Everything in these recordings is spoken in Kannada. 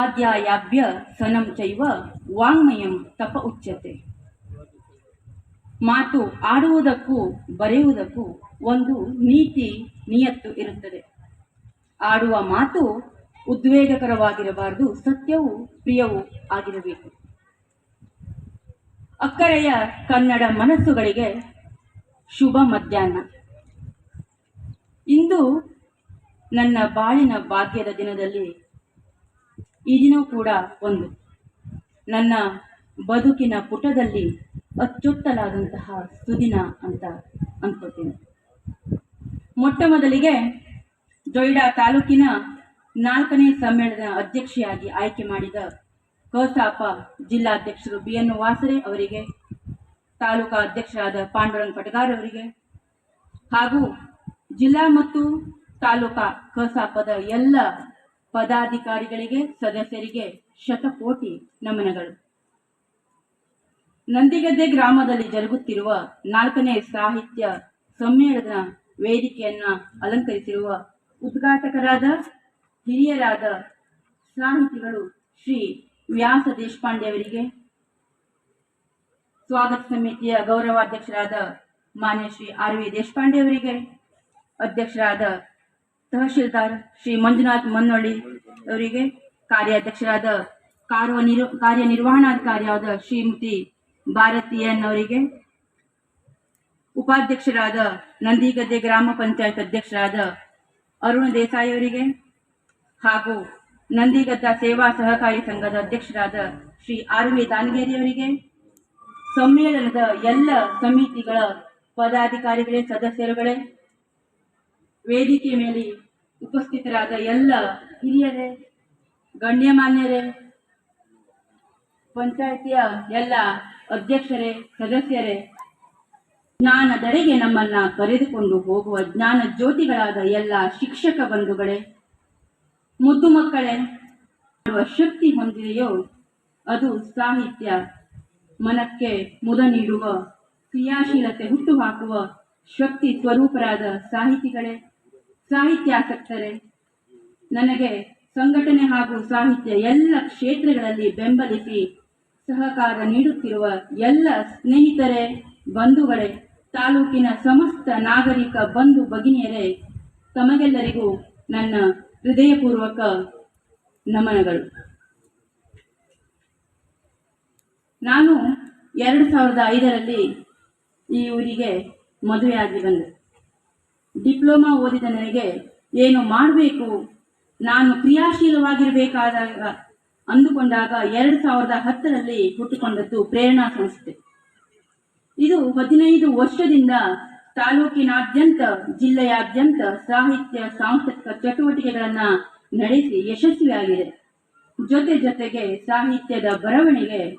ಅಧ್ಯಾಯಾಭ್ಯ ಸನಂ ಚೈವ ವಾಂಗ್ಮಯಂ ತಪ ಉಚ್ಯತೆ. ಮಾತು ಆಡುವುದಕ್ಕೂ ಬರೆಯುವುದಕ್ಕೂ ಒಂದು ನೀತಿ ನಿಯತ್ತು ಇರುತ್ತದೆ. ಆಡುವ ಮಾತು ಉದ್ವೇಗಕರವಾಗಿರಬಾರದು, ಸತ್ಯವೂ ಪ್ರಿಯವೂ ಆಗಿರಬೇಕು. ಅಕ್ಕರೆಯ ಕನ್ನಡ ಮನಸ್ಸುಗಳಿಗೆ ಶುಭ ಮಧ್ಯಾಹ್ನ. ಇಂದು ನನ್ನ ಬಾಳಿನ ಭಾಗ್ಯದ ದಿನದಲ್ಲಿ ಈ ದಿನವೂ ಕೂಡ ಒಂದು. ನನ್ನ ಬದುಕಿನ ಪುಟದಲ್ಲಿ ಅಚ್ಚೊತ್ತಲಾದಂತಹ ಸುದಿನ ಅಂತ ಅನ್ಕೋತೀನಿ. ಮೊಟ್ಟ ಮೊದಲಿಗೆ ಜೊಯ್ಡಾ ತಾಲೂಕಿನ ನಾಲ್ಕನೇ ಸಮ್ಮೇಳನದ ಅಧ್ಯಕ್ಷೆಯಾಗಿ ಆಯ್ಕೆ ಮಾಡಿದ ಕಸಾಪ ಜಿಲ್ಲಾಧ್ಯಕ್ಷರು ಬಿ ಎನ್ ವಾಸರೆ ಅವರಿಗೆ, ತಾಲೂಕಾ ಅಧ್ಯಕ್ಷರಾದ ಪಾಂಡುರಂಗ್ ಪಟಗಾರ್ ಅವರಿಗೆ, ಹಾಗೂ ಜಿಲ್ಲಾ ಮತ್ತು ತಾಲೂಕಾ ಕಸಾಪದ ಎಲ್ಲ ಪದಾಧಿಕಾರಿಗಳಿಗೆ, ಸದಸ್ಯರಿಗೆ ಶತಕೋಟಿ ನಮನಗಳು. ನಂದಿಗದ್ದೆ ಗ್ರಾಮದಲ್ಲಿ ಜರುಗುತ್ತಿರುವ ನಾಲ್ಕನೇ ಸಾಹಿತ್ಯ ಸಮ್ಮೇಳನ ವೇದಿಕೆಯನ್ನ ಅಲಂಕರಿಸಿರುವ ಉದ್ಘಾಟಕರಾದ ಹಿರಿಯರಾದ ಸಾಹಿತಿಗಳು ಶ್ರೀ ವ್ಯಾಸ ದೇಶಪಾಂಡೆ ಅವರಿಗೆ ಸ್ವಾಗತ ಸಮಿತಿಯ ಗೌರವಾಧ್ಯಕ್ಷರಾದ ಮಾನ್ಯ ಶ್ರೀ ಆರ್ ವಿ ದೇಶಪಾಂಡೆ ಅವರಿಗೆ, ಅಧ್ಯಕ್ಷರಾದ ತಹಶೀಲ್ದಾರ್ ಶ್ರೀ ಮಂಜುನಾಥ್ ಮನ್ನೊಳ್ಳಿ ಅವರಿಗೆ ಕಾರ್ಯಾಧ್ಯಕ್ಷರಾದ ಕಾರ್ಯ ಕಾರ್ಯನಿರ್ವಹಣಾಧಿಕಾರಿಯಾದ ಶ್ರೀಮತಿ ಭಾರತೀಯನ್ ಅವರಿಗೆ ಉಪಾಧ್ಯಕ್ಷರಾದ ನಂದಿಗದ್ದೆ ಗ್ರಾಮ ಪಂಚಾಯತ್ ಅಧ್ಯಕ್ಷರಾದ ಅರುಣ ದೇಸಾಯಿ ಅವರಿಗೆ ಹಾಗೂ ನಂದಿಗದ್ದ ಸೇವಾ ಸಹಕಾರಿ ಸಂಘದ ಅಧ್ಯಕ್ಷರಾದ ಶ್ರೀ ಆರ್ ವಿ ದಾನಗೇರಿ ಅವರಿಗೆ ಸಮ್ಮೇಳನದ ಎಲ್ಲ ಸಮಿತಿಗಳ ಪದಾಧಿಕಾರಿಗಳೇ, ಸದಸ್ಯರುಗಳೇ ವೇದಿಕೆ ಮೇಲೆ ಉಪಸ್ಥಿತರಾದ ಎಲ್ಲ ಹಿರಿಯರೇ, ಗಣ್ಯಮಾನ್ಯರೇ, ಪಂಚಾಯಿತಿಯ ಎಲ್ಲ ಅಧ್ಯಕ್ಷರೇ, ಸದಸ್ಯರೇ, ಜ್ಞಾನದೆಡೆಗೆ ನಮ್ಮನ್ನ ಕರೆದುಕೊಂಡು ಹೋಗುವ ಜ್ಞಾನ ಜ್ಯೋತಿಗಳಾದ ಎಲ್ಲ ಶಿಕ್ಷಕ ಬಂಧುಗಳೇ, ಮುದ್ದು ಮಕ್ಕಳೇ ಶಕ್ತಿ ಹೊಂದಿದೆಯೋ ಅದು ಸಾಹಿತ್ಯ ಮನಕ್ಕೆ ಮುದ ನೀಡುವ ಕ್ರಿಯಾಶೀಲತೆ ಹುಟ್ಟುಹಾಕುವ ಶಕ್ತಿ ಸ್ವರೂಪರಾದ ಸಾಹಿತಿಗಳೇ. ಸಾಹಿತ್ಯಾಸಕ್ತರೇ ನನಗೆ ಸಂಘಟನೆ ಹಾಗೂ ಸಾಹಿತ್ಯ ಎಲ್ಲ ಕ್ಷೇತ್ರಗಳಲ್ಲಿ ಬೆಂಬಲಿಸಿ ಸಹಕಾರ ನೀಡುತ್ತಿರುವ ಎಲ್ಲ ಸ್ನೇಹಿತರೇ, ಬಂಧುಗಳೇ, ತಾಲೂಕಿನ ಸಮಸ್ತ ನಾಗರಿಕ ಬಂಧು ಭಗಿನಿಯರೇ, ತಮಗೆಲ್ಲರಿಗೂ ನನ್ನ ಹೃದಯಪೂರ್ವಕ ನಮನಗಳು. ನಾನು ಎರಡು ಸಾವಿರದ ಐದರಲ್ಲಿ ಈ ಊರಿಗೆ ಮದುವೆಯಾಗಿ ಬಂದೆ. ಡಿಪ್ಲೊಮಾ ಓದಿದ ನನಗೆ ಏನು ಮಾಡಬೇಕು? ನಾನು ಕ್ರಿಯಾಶೀಲವಾಗಿರಬೇಕಾದಾಗ ಅಂದುಕೊಂಡಾಗ ಎರಡು ಸಾವಿರದ ಹತ್ತರಲ್ಲಿ ಹುಟ್ಟುಕೊಂಡದ್ದು ಪ್ರೇರಣಾ ಸಂಸ್ಥೆ. ಇದು ಹದಿನೈದು ವರ್ಷದಿಂದ ತಾಲೂಕಿನಾದ್ಯಂತ, ಜಿಲ್ಲೆಯಾದ್ಯಂತ ಸಾಹಿತ್ಯ, ಸಾಂಸ್ಕೃತಿಕ ಚಟುವಟಿಕೆಗಳನ್ನ ನಡೆಸಿ ಯಶಸ್ವಿಯಾಗಿದೆ. ಜೊತೆ ಜೊತೆಗೆ ಸಾಹಿತ್ಯದ ಬರವಣಿಗೆ,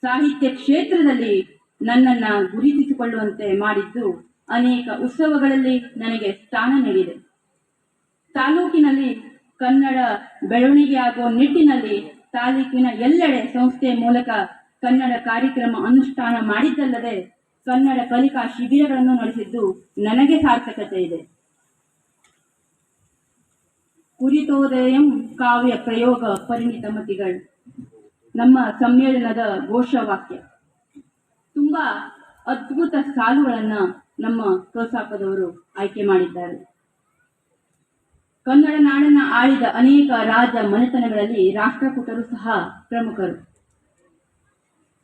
ಸಾಹಿತ್ಯ ಕ್ಷೇತ್ರದಲ್ಲಿ ನನ್ನನ್ನು ಗುರುತಿಸಿಕೊಳ್ಳುವಂತೆ ಮಾಡಿದ್ದು ಅನೇಕ ಉತ್ಸವಗಳಲ್ಲಿ ನನಗೆ ಸ್ಥಾನ ನೀಡಿದೆ. ತಾಲೂಕಿನಲ್ಲಿ ಕನ್ನಡ ಬೆಳವಣಿಗೆಯಾಗುವ ನಿಟ್ಟಿನಲ್ಲಿ ತಾಲೂಕಿನ ಎಲ್ಲೆಡೆ ಸಂಸ್ಥೆ ಮೂಲಕ ಕನ್ನಡ ಕಾರ್ಯಕ್ರಮ ಅನುಷ್ಠಾನ ಮಾಡಿದ್ದಲ್ಲದೆ ಕನ್ನಡ ಕಲಿಕಾ ಶಿಬಿರಗಳನ್ನು ನಡೆಸಿದ್ದು ನನಗೆ ಸಾರ್ಥಕತೆ ಇದೆ. ಕುರಿತೋದಯಂ ಕಾವ್ಯ ಪ್ರಯೋಗ ಪರಿಣಿತ ಮತಿಗಳು. ನಮ್ಮ ಸಮ್ಮೇಳನದ ಘೋಷವಾಕ್ಯ. ತುಂಬಾ ಅದ್ಭುತ ಸಾಲುಗಳನ್ನ ನಮ್ಮ ಕಸಾಪದವರು ಆಯ್ಕೆ ಮಾಡಿದ್ದಾರೆ. ಕನ್ನಡ ನಾಡನ್ನ ಆಳಿದ ಅನೇಕ ರಾಜ ಮನೆತನಗಳಲ್ಲಿ ರಾಷ್ಟ್ರಕೂಟರು ಸಹ ಪ್ರಮುಖರು.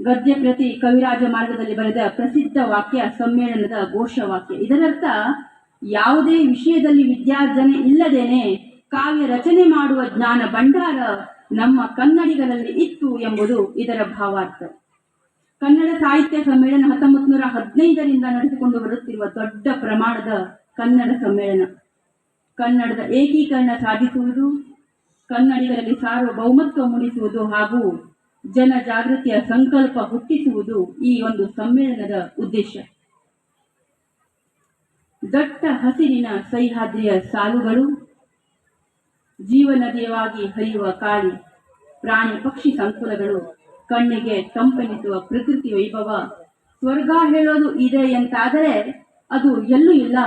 ಗದ್ಯ ಪ್ರತಿ ಕವಿರಾಜ ಮಾರ್ಗದಲ್ಲಿ ಬರೆದ ಪ್ರಸಿದ್ಧ ವಾಕ್ಯ ಸಮ್ಮೇಳನದ ಘೋಷವಾಕ್ಯ. ಇದರರ್ಥ, ಯಾವುದೇ ವಿಷಯದಲ್ಲಿ ವಿದ್ಯಾರ್ಜನೆ ಇಲ್ಲದೇನೆ ಕಾವ್ಯ ರಚನೆ ಮಾಡುವ ಜ್ಞಾನ ಭಂಡಾರ ನಮ್ಮ ಕನ್ನಡಿಗರಲ್ಲಿ ಇತ್ತು ಎಂಬುದು ಇದರ ಭಾವಾರ್ಥ. ಕನ್ನಡ ಸಾಹಿತ್ಯ ಸಮ್ಮೇಳನ ಹತ್ತೊಂಬತ್ತು ನೂರ ಹದಿನೈದರಿಂದ ನಡೆಸಿಕೊಂಡು ಬರುತ್ತಿರುವ ದೊಡ್ಡ ಪ್ರಮಾಣದ ಕನ್ನಡ ಸಮ್ಮೇಳನ. ಕನ್ನಡದ ಏಕೀಕರಣ ಸಾಧಿಸುವುದು, ಕನ್ನಡಿಗರಲ್ಲಿ ಸಾರ್ವಭೌಮತ್ವ ಮೂಡಿಸುವುದು ಹಾಗೂ ಜನ ಜಾಗೃತಿಯ ಸಂಕಲ್ಪ ಹುಟ್ಟಿಸುವುದು ಈ ಒಂದು ಸಮ್ಮೇಳನದ ಉದ್ದೇಶ. ದಟ್ಟ ಹಸಿರಿನ ಸಹ್ಯಾದ್ರಿಯ ಸಾಲುಗಳು ಜೀವನದೇವಾಗಿ ಹರಿಯುವ ಕಾಳಿ, ಪ್ರಾಣಿ ಪಕ್ಷಿ ಸಂಕುಲಗಳು ಕಣ್ಣಿಗೆ ತಂಪೆನಿಸುವ ಪ್ರಕೃತಿ ವೈಭವ. ಸ್ವರ್ಗ ಹೇಳೋದು ಇದೆ ಎಂತಾದರೆ ಅದು ಎಲ್ಲೂ ಇಲ್ಲ.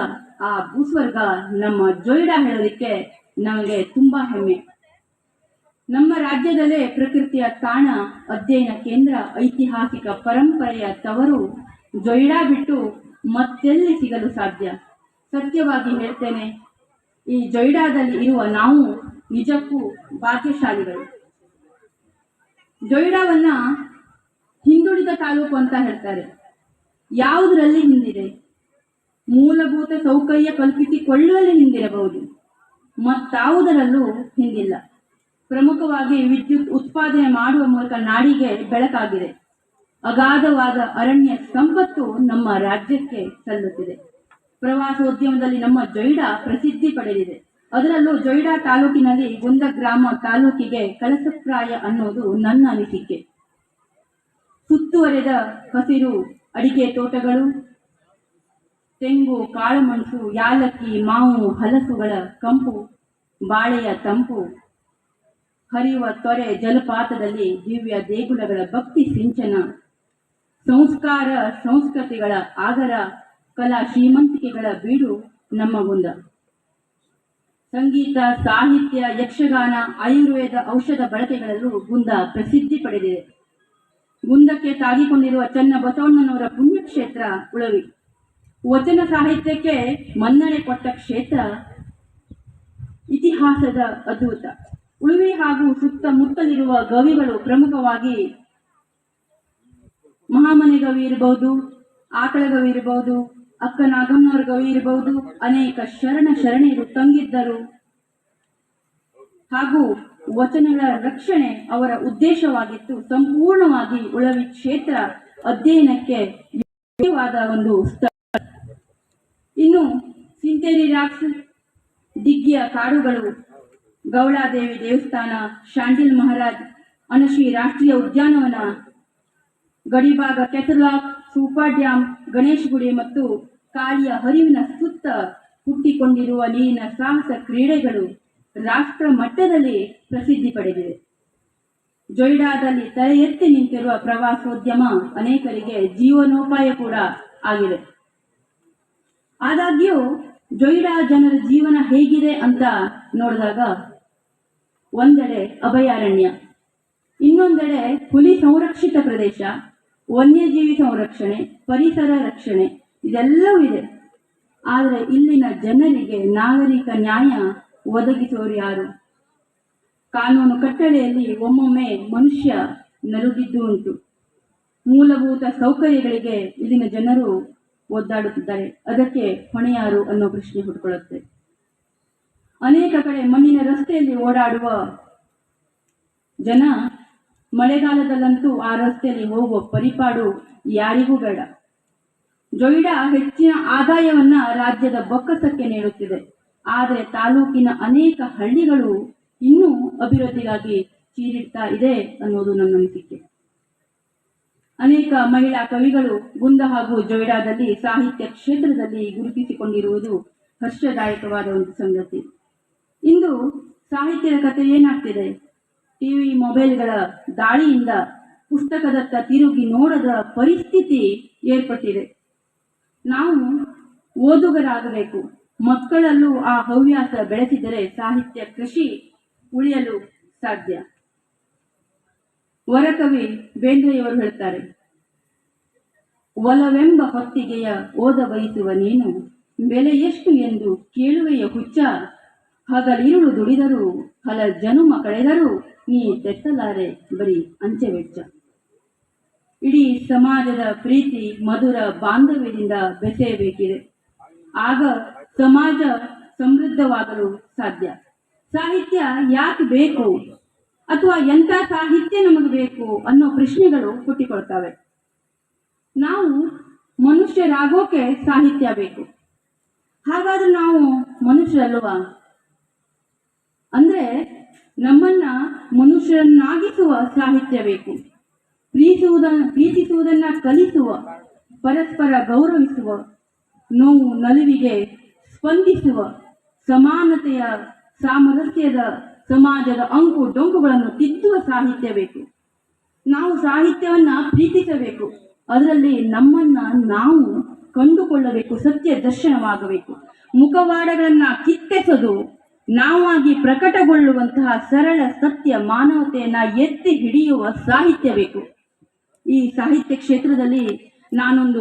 ಆ ಭೂಸ್ವರ್ಗ ನಮ್ಮ ಜೊಯ್ಡಾ ಹೇಳೋದಕ್ಕೆ ನಮಗೆ ತುಂಬಾ ಹೆಮ್ಮೆ. ನಮ್ಮ ರಾಜ್ಯದಲ್ಲೇ ಪ್ರಕೃತಿಯ ತಾಣ, ಅಧ್ಯಯನ ಕೇಂದ್ರ, ಐತಿಹಾಸಿಕ ಪರಂಪರೆಯ ತವರು ಜೊಯ್ಡಾ ಬಿಟ್ಟು ಮತ್ತೆಲ್ಲಿ ಸಿಗಲು ಸಾಧ್ಯ? ಸತ್ಯವಾಗಿ ಹೇಳ್ತೇನೆ, ಈ ಜೊಯ್ಡಾದಲ್ಲಿ ಇರುವ ನಾವು ನಿಜಕ್ಕೂ ಭಾಗ್ಯಶಾಲಿಗಳು. ಜೊಯ್ಡಾವನ್ನ ಹಿಂದುಳಿದ ತಾಲೂಕು ಅಂತ ಹೇಳ್ತಾರೆ. ಯಾವುದರಲ್ಲಿ ಹಿಂದಿದೆ? ಮೂಲಭೂತ ಸೌಕರ್ಯ ಕಲ್ಪಿಸಿಕೊಳ್ಳುವಲ್ಲಿ ಹಿಂದಿರಬಹುದು. ಮತ್ತಾವುದರಲ್ಲೂ ಹಿಂದಿಲ್ಲ. ಪ್ರಮುಖವಾಗಿ ವಿದ್ಯುತ್ ಉತ್ಪಾದನೆ ಮಾಡುವ ಮೂಲಕ ನಾಡಿಗೆ ಬೆಳಕಾಗಿದೆ. ಅಗಾಧವಾದ ಅರಣ್ಯ ಸಂಪತ್ತು ನಮ್ಮ ರಾಜ್ಯಕ್ಕೆ ಸಲ್ಲುತ್ತಿದೆ. ಪ್ರವಾಸೋದ್ಯಮದಲ್ಲಿ ನಮ್ಮ ಜೈಡ ಪ್ರಸಿದ್ಧಿ ಪಡೆದಿದೆ. ಅದರಲ್ಲೂ ಜೊಯ್ಡಾ ತಾಲೂಕಿನಲ್ಲಿ ಗುಂದ ಗ್ರಾಮ ತಾಲೂಕಿಗೆ ಕಳಸಪ್ರಾಯ ಅನ್ನೋದು ನನ್ನ ಅನಿಸಿಕೆ. ಸುತ್ತುವರೆದ ಹಸಿರು ಅಡಿಕೆ ತೋಟಗಳು, ತೆಂಗು, ಕಾಳುಮೆಣಸು, ಯಾಲಕ್ಕಿ, ಮಾವು, ಹಲಸುಗಳ ಕಂಪು, ಬಾಳೆಯ ತಂಪು, ಹರಿಯುವ ತೊರೆ ಜಲಪಾತದಲ್ಲಿ ದಿವ್ಯ ದೇಗುಲಗಳ ಭಕ್ತಿ ಸಿಂಚನ, ಸಂಸ್ಕಾರ ಸಂಸ್ಕೃತಿಗಳ ಆಗರ ಕಲಾ ಶ್ರೀಮಂತಿಕೆಗಳ ಬೀಡು ನಮ್ಮ ಗುಂದ ಸಂಗೀತ, ಸಾಹಿತ್ಯ, ಯಕ್ಷಗಾನ, ಆಯುರ್ವೇದ, ಔಷಧ ಬಳಕೆಗಳಲ್ಲೂ ಗುಂದ ಪ್ರಸಿದ್ಧಿ ಪಡೆದಿದೆ. ಗುಂದಕ್ಕೆ ತಾಗಿಕೊಂಡಿರುವ ಚನ್ನ ಬಸವಣ್ಣನವರ ಪುಣ್ಯಕ್ಷೇತ್ರ ಉಳವಿ. ವಚನ ಸಾಹಿತ್ಯಕ್ಕೆ ಮನ್ನಣೆ ಕೊಟ್ಟ ಕ್ಷೇತ್ರ ಇತಿಹಾಸದ ಅದ್ಭುತ. ಉಳುವಿ ಹಾಗೂ ಸುತ್ತಮುತ್ತಲಿರುವ ಗವಿಗಳು ಪ್ರಮುಖವಾಗಿ ಮಹಾಮನೆ ಗವಿ ಇರಬಹುದು ಆಕಳ ಗವಿ ಇರಬಹುದು ಅಕ್ಕ ನಾಗಮ್ಮನವರ ಗವಿ ಇರಬಹುದು. ಅನೇಕ ಶರಣ ಶರಣೆಯರು ತಂಗಿದ್ದರು. ಹಾಗೂ ವಚನಗಳ ರಕ್ಷಣೆ ಅವರ ಉದ್ದೇಶವಾಗಿತ್ತು. ಸಂಪೂರ್ಣವಾಗಿ ಉಳವಿ ಕ್ಷೇತ್ರ ಅಧ್ಯಯನಕ್ಕೆ ಒಂದು ಸ್ಥಳ. ಇನ್ನು ಸಿಂತೇರಿ ರಾಕ್ಸ್ ದಿಗ್ಗಿಯ ಕಾಡುಗಳು, ಗೌಳಾದೇವಿ ದೇವಸ್ಥಾನ, ಶಾಂಡಿಲ್ ಮಹಾರಾಜ್ ಅನಶಿ ರಾಷ್ಟ್ರೀಯ ಉದ್ಯಾನವನ, ಗಡಿಭಾಗ ಕೆಸರ್ಲಾಕ್ ಸೂಪರ್ ಡ್ಯಾಮ್ ಗಣೇಶ್ ಗುಡಿ ಮತ್ತು ಕಾಳಿಯ ಹರಿವಿನ ಸುತ್ತ ಹುಟ್ಟಿಕೊಂಡಿರುವ ನೀರಿನ ಸಾಹಸ ಕ್ರೀಡೆಗಳು ರಾಷ್ಟ್ರ ಮಟ್ಟದಲ್ಲಿ ಪ್ರಸಿದ್ಧಿ ಪಡೆದಿವೆ. ಜೊಯ್ಡಾದಲ್ಲಿ ತಲೆ ಎತ್ತಿ ನಿಂತಿರುವ ಪ್ರವಾಸೋದ್ಯಮ ಅನೇಕರಿಗೆ ಜೀವನೋಪಾಯ ಕೂಡ ಆಗಿದೆ. ಆದಾಗ್ಯೂ, ಜೊಯ್ಡಾ ಜನರ ಜೀವನ ಹೇಗಿದೆ ಅಂತ ನೋಡಿದಾಗ ಒಂದೆಡೆ ಅಭಯಾರಣ್ಯ, ಇನ್ನೊಂದೆಡೆ ಹುಲಿ ಸಂರಕ್ಷಿತ ಪ್ರದೇಶ ವನ್ಯಜೀವಿ ಸಂರಕ್ಷಣೆ, ಪರಿಸರ ರಕ್ಷಣೆ ಇದೆಲ್ಲವೂ ಇದೆ. ಆದರೆ ಇಲ್ಲಿನ ಜನರಿಗೆ ನಾಗರಿಕ ನ್ಯಾಯ ಒದಗಿಸೋರು ಯಾರು? ಕಾನೂನು ಕಟ್ಟಳೆಯಲ್ಲಿ ಒಮ್ಮೊಮ್ಮೆ ಮನುಷ್ಯ ನಲುಗಿದ್ದು ಉಂಟು. ಮೂಲಭೂತ ಸೌಕರ್ಯಗಳಿಗೆ ಇಲ್ಲಿನ ಜನರು ಒದ್ದಾಡುತ್ತಿದ್ದಾರೆ. ಅದಕ್ಕೆ ಹೊಣೆ ಯಾರು ಅನ್ನೋ ಪ್ರಶ್ನೆ ಹುಟ್ಟುಕೊಳ್ಳುತ್ತೆ ಅನೇಕ ಕಡೆ ಮಣ್ಣಿನ ರಸ್ತೆಯಲ್ಲಿ ಓಡಾಡುವ ಜನ ಮಳೆಗಾಲದಲ್ಲಂತೂ ಆ ರಸ್ತೆಯಲ್ಲಿ ಹೋಗುವ ಪರಿಪಾಡು ಯಾರಿಗೂ ಬೇಡ. ಜೊಯ್ಡಾ ಹೆಚ್ಚಿನ ಆದಾಯವನ್ನ ರಾಜ್ಯದ ಬೊಕ್ಕಸಕ್ಕೆ ನೀಡುತ್ತಿದೆ. ಆದರೆ ತಾಲೂಕಿನ ಅನೇಕ ಹಳ್ಳಿಗಳು ಇನ್ನೂ ಅಭಿವೃದ್ಧಿಗಾಗಿ ಚೀರಿಡ್ತಾ ಇದೆ ಅನ್ನೋದು ನನ್ನ ಅನಿಸಿಕೆ. ಅನೇಕ ಮಹಿಳಾ ಕವಿಗಳು ಗುಂದ ಹಾಗೂ ಜೊಯ್ಡಾದಲ್ಲಿ ಸಾಹಿತ್ಯ ಕ್ಷೇತ್ರದಲ್ಲಿ ಗುರುತಿಸಿಕೊಂಡಿರುವುದು ಹರ್ಷದಾಯಕವಾದ ಒಂದು ಸಂಗತಿ. ಇಂದು ಸಾಹಿತ್ಯದ ಕಥೆ ಏನಾಗ್ತಿದೆ? ಟಿವಿ ಮೊಬೈಲ್ಗಳ ದಾಳಿಯಿಂದ ಪುಸ್ತಕದತ್ತ ತಿರುಗಿ ನೋಡದ ಪರಿಸ್ಥಿತಿ ಏರ್ಪಟ್ಟಿದೆ. ನಾವು ಓದುಗರಾಗಬೇಕು. ಮಕ್ಕಳಲ್ಲೂ ಆ ಹವ್ಯಾಸ ಬೆಳೆಸಿದರೆ ಸಾಹಿತ್ಯ ಕೃಷಿ ಉಳಿಯಲು ಸಾಧ್ಯ. ವರಕವಿ ಬೇಂದ್ರೆಯವರು ಹೇಳ್ತಾರೆ, ಒಲವೆಂಬ ಹೊತ್ತಿಗೆಯ ಓದ ಬಯಸುವ ನೀನು, ಬೆಲೆ ಎಷ್ಟು ಎಂದು ಕೇಳುವೆಯ ಹುಚ್ಚ, ಹಗಲಿರುಳು ದುಡಿದರೂ, ಹಲ ಜನುಮ ಕಳೆದರೂ ನೀ ತೆತ್ತಲಾರೆ ಬರೀ ಅಂಚೆ ವೆಚ್ಚ. ಇಡೀ ಸಮಾಜದ ಪ್ರೀತಿ ಮಧುರ ಬಾಂಧವ್ಯದಿಂದ ಬೆಸೆಯಬೇಕಿದೆ. ಆಗ ಸಮಾಜ ಸಮೃದ್ಧವಾಗಲು ಸಾಧ್ಯ. ಸಾಹಿತ್ಯ ಯಾಕೆ ಬೇಕು? ಅಥವಾ ಎಂಥ ಸಾಹಿತ್ಯ ನಮಗೆ ಬೇಕು ಅನ್ನೋ ಪ್ರಶ್ನೆಗಳು ಹುಟ್ಟಿಕೊಳ್ತವೆ. ನಾವು ಮನುಷ್ಯರಾಗೋಕೆ ಸಾಹಿತ್ಯ ಬೇಕು. ಹಾಗಾದ್ರೆ ನಾವು ಮನುಷ್ಯರಲ್ವಾ? ಅಂದ್ರೆ ನಮ್ಮನ್ನ ಮನುಷ್ಯರನ್ನಾಗಿಸುವ ಸಾಹಿತ್ಯ ಬೇಕು. ಪ್ರೀತಿಸುವುದನ್ನು ಪ್ರೀತಿಸುವುದನ್ನ ಕಲಿಸುವ, ಪರಸ್ಪರ ಗೌರವಿಸುವ, ನೋವು ನಲಿವಿಗೆ ಸ್ಪಂದಿಸುವ, ಸಮಾನತೆಯ, ಸಾಮರಸ್ಯದ, ಸಮಾಜದ ಅಂಕು ಡೊಂಕುಗಳನ್ನು ತಿದ್ದುವ ಸಾಹಿತ್ಯ ಬೇಕು. ನಾವು ಸಾಹಿತ್ಯವನ್ನ ಪ್ರೀತಿಸಬೇಕು. ಅದರಲ್ಲಿ ನಮ್ಮನ್ನ ನಾವು ಕಂಡುಕೊಳ್ಳಬೇಕು, ಸತ್ಯ ದರ್ಶನವಾಗಬೇಕು. ಮುಖವಾಡಗಳನ್ನ ಕಿತ್ತೆಸೋದು ನಾವಾಗಿ ಪ್ರಕಟಗೊಳ್ಳುವಂತಹ ಸರಳ ಸತ್ಯ ಮಾನವತೆಯನ್ನ ಎತ್ತಿ ಹಿಡಿಯುವ ಸಾಹಿತ್ಯ ಬೇಕು. ಈ ಸಾಹಿತ್ಯ ಕ್ಷೇತ್ರದಲ್ಲಿ ನಾನೊಂದು